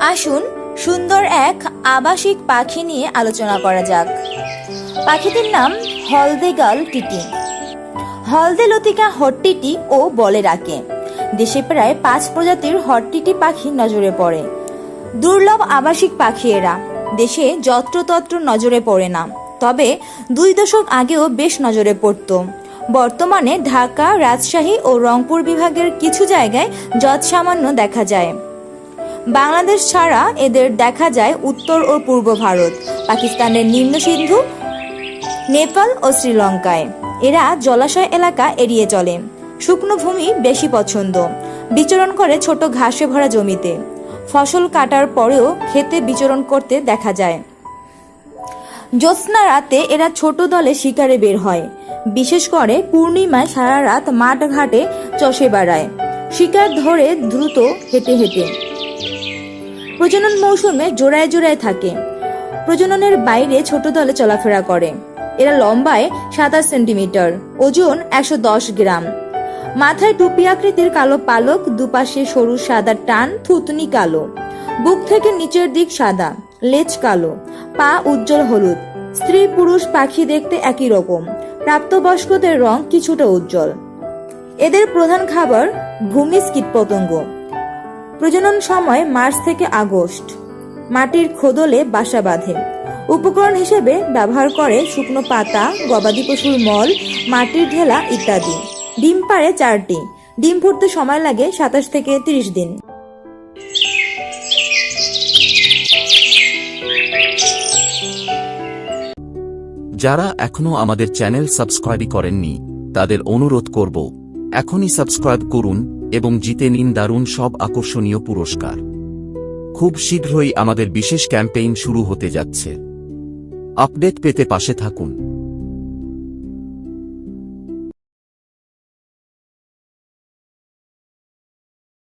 আসুন, সুন্দর এক আবাসিক পাখি নিয়ে আলোচনা করা যাক। পাখিটির নাম হলদেগাল টিটি। হলদে লতিকা হট্টিটি ও বলে রাখে দেশে প্রায় পাঁচ প্রজাতির হট্টিটি পাখি নজরে পড়ে। দুর্লভ আবাসিক পাখি এরা। দেশে যত্রতত্র নজরে পড়ে না। তবে দুই দশক আগেও বেশ নজরে পড়ত। বর্তমানে ঢাকা, রাজশাহী ও রংপুর বিভাগের কিছু জায়গায় যৎসামান্য দেখা যায়। বাংলাদেশ ছাড়া এদের দেখা যায় উত্তর ও পূর্ব ভারত, পাকিস্তানের নিম্ন সিন্ধু, নেপাল ও শ্রীলঙ্কায়। এরা জলাশয় এলাকা এড়িয়ে চলে। শুকনো ভূমি বেশি পছন্দ। বিচরণ করে ছোট ঘাসে ভরা জমিতে। ফসল কাটার পরেও খেতে বিচরণ করতে দেখা যায়। জ্যোৎস্না রাতে এরা ছোট দলে শিকারে বের হয়। বিশেষ করে পূর্ণিমায় সারা রাত মাঠ ঘাটে চষে বেড়ায়। শিকার ধরে দ্রুত হেঁটে হেঁটে। প্রজনন মৌসুমে জোড়ায় জোড়ায় থাকে। প্রজননের বাইরে ছোট দলে চলাফেরা করে। এরা লম্বায় সাতাশ সেন্টিমিটার, ওজন একশো দশ গ্রাম। মাথায় টুপি আকৃতির কালো পালক, দুপাশে সরু সাদা টান, থুতনি কালো। বুক থেকে নিচের দিক সাদা, লেজ কালো, পা উজ্জ্বল হলুদ। স্ত্রী পুরুষ পাখি দেখতে একই রকম, প্রাপ্তবয়স্কদের রং কিছুটা উজ্জ্বল। এদের প্রধান খাবার ভূমিজ কীটপতঙ্গ প্রজনন সময় মার্চ থেকে আগস্ট। মাটির খোদলে বাসা বাঁধে। উপকরণ হিসেবে ব্যবহার করে শুকনো পাতা, গবাদি পশুর মল, মাটির ঢেলা ইত্যাদি। ডিম পাড়ে চারটি। ডিম ফুটতে সময় লাগে সাতাশ থেকে তিরিশ দিন। যারা এখনও আমাদের চ্যানেল সাবস্ক্রাইব করেননি, তাদের অনুরোধ করব, এখনই সাবস্ক্রাইব করুন এবং জিতে নিন দারুণ সব আকর্ষণীয় পুরস্কার। খুব শীঘ্রই আমাদের বিশেষ ক্যাম্পেইন শুরু হতে যাচ্ছে। আপডেট পেতে পাশে থাকুন।